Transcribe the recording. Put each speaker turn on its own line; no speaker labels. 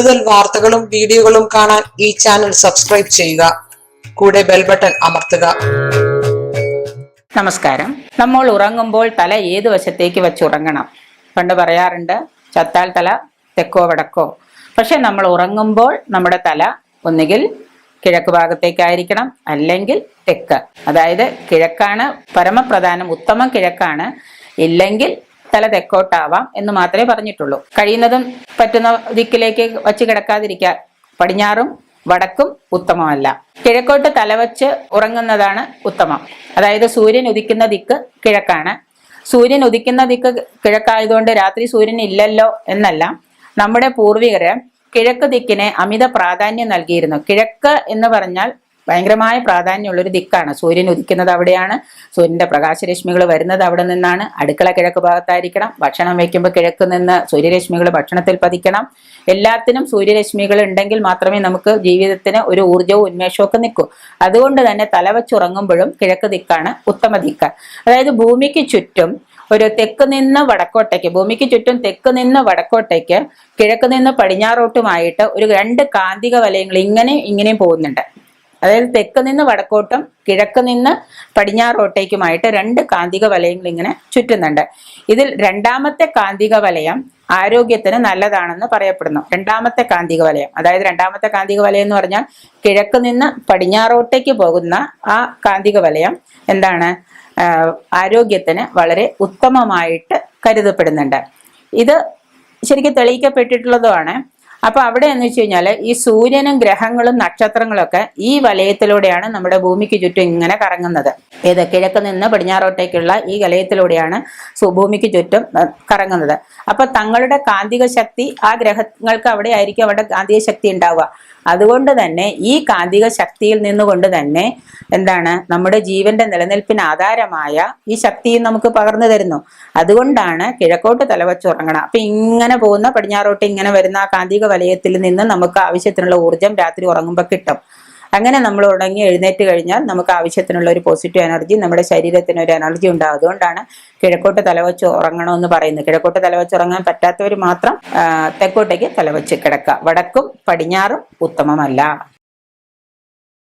കൂടുതൽ വാർത്തകളും വീഡിയോകളും കാണാൻ ഈ ചാനൽ സബ്സ്ക്രൈബ് ചെയ്യുക. കൂടെ ബെൽ ബട്ടൺ അമർത്തുക.
നമസ്കാരം. നമ്മൾ ഉറങ്ങുമ്പോൾ തല ഏത് വശത്തേക്ക് വെച്ചുറങ്ങണം പണ്ട് പറയാറുണ്ട് ചത്താൽ തല തെക്കോ വടക്കോ. പക്ഷെ നമ്മൾ ഉറങ്ങുമ്പോൾ നമ്മുടെ തല ഒന്നുകിൽ കിഴക്ക് ഭാഗത്തേക്കായിരിക്കണം അല്ലെങ്കിൽ തെക്ക്. അതായത് കിഴക്കാണ് പരമപ്രധാനം ഉത്തമം കിഴക്കാണ് ഇല്ലെങ്കിൽ തല തെക്കോട്ടാവാം എന്ന് മാത്രമേ പറഞ്ഞിട്ടുള്ളൂ. കഴിയുന്നതും പറ്റുന്ന ദിക്കിലേക്ക് വച്ച് കിടക്കാതിരിക്കാൻ പടിഞ്ഞാറും വടക്കും ഉത്തമമല്ല. കിഴക്കോട്ട് തലവച്ച് ഉറങ്ങുന്നതാണ് ഉത്തമം. അതായത് സൂര്യൻ ഉദിക്കുന്ന ദിക്ക് കിഴക്കാണ്. സൂര്യൻ ഉദിക്കുന്ന ദിക്ക് കിഴക്കായതുകൊണ്ട് രാത്രി സൂര്യൻ ഇല്ലല്ലോ എന്നല്ല നമ്മുടെ പൂർവികര് കിഴക്ക് ദിക്കിനെ അമിത പ്രാധാന്യം നൽകിയിരുന്നു. കിഴക്ക് എന്ന് പറഞ്ഞാൽ ഭയങ്കരമായ പ്രാധാന്യമുള്ള ഒരു ദിക്കാണ്. സൂര്യൻ ഉദിക്കുന്നത് അവിടെയാണ്. സൂര്യന്റെ പ്രകാശരശ്മികൾ വരുന്നത് അവിടെ നിന്നാണ്. അടുക്കള കിഴക്ക് ഭാഗത്തായിരിക്കണം. ഭക്ഷണം വയ്ക്കുമ്പോൾ കിഴക്ക് നിന്ന് സൂര്യരശ്മികൾ ഭക്ഷണത്തിൽ പതിക്കണം. എല്ലാത്തിനും സൂര്യരശ്മികൾ ഉണ്ടെങ്കിൽ മാത്രമേ നമുക്ക് ജീവിതത്തിന് ഒരു ഊർജവും ഉന്മേഷവും ഒക്കെ നിൽക്കൂ. അതുകൊണ്ട് തന്നെ തലവച്ചുറങ്ങുമ്പോഴും കിഴക്ക് ദിക്കാണ് ഉത്തമ ദിക്ക്. അതായത് ഭൂമിക്ക് ചുറ്റും ഒരു തെക്ക് നിന്ന് വടക്കോട്ടേക്ക് ഭൂമിക്ക് ചുറ്റും തെക്ക് നിന്ന് വടക്കോട്ടേക്ക് കിഴക്ക് നിന്ന് പടിഞ്ഞാറോട്ടുമായിട്ട് ഒരു രണ്ട് കാന്തിക വലയങ്ങൾ ഇങ്ങനെ ഇങ്ങനെയും പോകുന്നുണ്ട്. അതായത് തെക്ക് നിന്ന് വടക്കോട്ടും കിഴക്ക് നിന്ന് പടിഞ്ഞാറോട്ടേക്കുമായിട്ട് രണ്ട് കാന്തിക വലയങ്ങൾ ഇങ്ങനെ ചുറ്റുന്നുണ്ട്. ഇതിൽ രണ്ടാമത്തെ കാന്തിക വലയം ആരോഗ്യത്തിന് നല്ലതാണെന്ന് പറയപ്പെടുന്നു. രണ്ടാമത്തെ കാന്തിക വലയം അതായത് രണ്ടാമത്തെ കാന്തിക വലയം എന്ന് പറഞ്ഞാൽ കിഴക്ക് നിന്ന് പടിഞ്ഞാറോട്ടേക്ക് പോകുന്ന ആ കാന്തിക വലയം എന്താണ് ആരോഗ്യത്തിന് വളരെ ഉത്തമമായിട്ട് കരുതപ്പെടുന്നുണ്ട്. ഇത് ശരിക്കും തെളിയിക്കപ്പെട്ടിട്ടുള്ളതുമാണ്. അപ്പൊ അവിടെ എന്ന് വെച്ച് കഴിഞ്ഞാൽ ഈ സൂര്യനും ഗ്രഹങ്ങളും നക്ഷത്രങ്ങളും ഒക്കെ ഈ വലയത്തിലൂടെയാണ് നമ്മുടെ ഭൂമിക്ക് ചുറ്റും ഇങ്ങനെ കറങ്ങുന്നത്. ഏത് കിഴക്ക് നിന്ന് പടിഞ്ഞാറോട്ടേക്കുള്ള ഈ വലയത്തിലൂടെയാണ് ഭൂമിക്ക് ചുറ്റും കറങ്ങുന്നത്. അപ്പൊ തങ്ങളുടെ കാന്തിക ശക്തി ആ ഗ്രഹങ്ങൾക്ക് അവിടെ ആയിരിക്കും അവിടെ കാന്തിക ശക്തി ഉണ്ടാവുക. അതുകൊണ്ട് തന്നെ ഈ കാന്തിക ശക്തിയിൽ നിന്നുകൊണ്ട് തന്നെ എന്താണ് നമ്മുടെ ജീവന്റെ നിലനിൽപ്പിന് ആധാരമായ ഈ ശക്തിയും നമുക്ക് പകർന്നു തരുന്നു. അതുകൊണ്ടാണ് കിഴക്കോട്ട് തലവച്ചുറങ്ങണം. അപ്പൊ ഇങ്ങനെ പോകുന്ന പടിഞ്ഞാറോട്ട് ഇങ്ങനെ വരുന്ന ആ കാന്തിക വലയത്തിൽ നിന്ന് നമുക്ക് ആവശ്യത്തിനുള്ള ഊർജം രാത്രി ഉറങ്ങുമ്പോൾ കിട്ടും. അങ്ങനെ നമ്മൾ ഉറങ്ങി എഴുന്നേറ്റ് കഴിഞ്ഞാൽ നമുക്ക് ആവശ്യത്തിനുള്ള ഒരു പോസിറ്റീവ് എനർജി നമ്മുടെ ശരീരത്തിന് ഒരു എനർജി ഉണ്ടാകും. അതുകൊണ്ടാണ് കിഴക്കോട്ട് തലവച്ച് ഉറങ്ങണമെന്ന് പറയുന്നത്. കിഴക്കോട്ട് തലവച്ച് ഉറങ്ങാൻ പറ്റാത്തവർ മാത്രം തെക്കോട്ടേക്ക് തലവച്ച് കിടക്കുക. വടക്കും പടിഞ്ഞാറും ഉത്തമമല്ല.